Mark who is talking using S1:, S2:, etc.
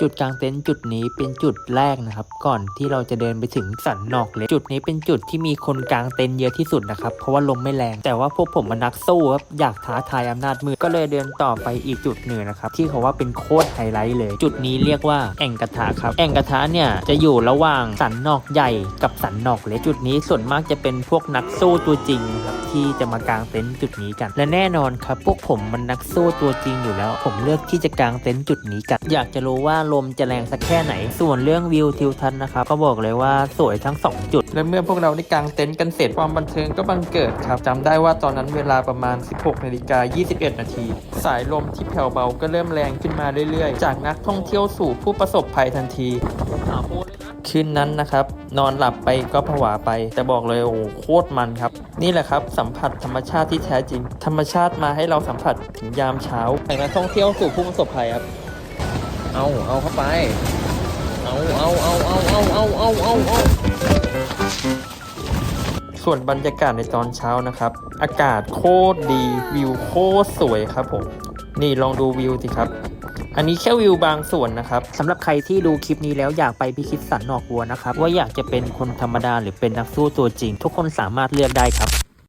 S1: จุดกลางเต็นท์จุดนี้เป็นจุดแรกนะครับ ก่อนที่เราจะเดินไปถึงสันนอกเลยจุดนี้เป็นจุดที่มีคนกลางเต็นท์เยอะที่สุดนะครับ เพราะว่าลมไม่แรง แต่ว่าพวกผมมันนักสู้ครับอยากท้าทายอำนาจมือก็เลยเดินต่อไปอีกจุดหนึ่งนะครับ ที่เขาว่าเป็นโคตรไฮไลท์เลย จุดนี้เรียกว่าแอ่งกระทะครับแอ่งกระทะเนี่ยจะอยู่ระหว่างสันนอกใหญ่กับสันนอกเล็กจุดนี้ส่วนมากจะเป็นพวกนักสู้ตัวจริงนะครับที่จะมากางเต็นท์จุดนี้กัน และแน่นอนครับพวกผมมันนักสู้ตัวจริงอยู่แล้ว ผมเลือกที่จะกางเต็นท์จุดนี้กัน อยากจะรู้ว่าลมจะแรงสักแค่ไหน ส่วนเรื่องวิวทิวทัศน์นะครับก็บอกเลยว่าสวยทั้งสองจุด และเมื่อพวกเราได้กางเต็นท์กันเสร็จความบันเทิงก็บังเกิดครับจำได้ว่าตอนนั้นเวลาประมาณ 16นาฬิกา21 นาที สายลมที่แผ่วเบาก็เริ่มแรงขึ้นมาเรื่อยๆ จากนักท่องเที่ยวสู่ผู้ประสบภัยทันทีคืนนั้นนะครับ นอนหลับไปก็ผวาไป แต่บอกเลยโอ้โหโคตรมันครับ นี่แหละครับ สัมผัสธรรมชาติที่แท้จริง ธรรมชาติมาให้เราสัมผัสถึงยามเช้าจากนักท่องเที่ยวสู่ผู้ประสบภัยครับ
S2: เอาเอาเข้าไป เอาเอาเอาเอาเอาเอาเอาเอาเอา
S1: ส่วนบรรยากาศในตอนเช้านะครับ อากาศโคตรดีวิวโคตรสวยครับผม นี่ลองดูวิวสิครับ อันนี้แค่วิวบางส่วนนะครับ สำหรับใครที่ดูคลิปนี้แล้วอยากไปพิชิตสันนอกวัวนะครับ ว่าอยากจะเป็นคนธรรมดาหรือเป็นนักสู้ตัวจริง ทุกคนสามารถเลือกได้ครับ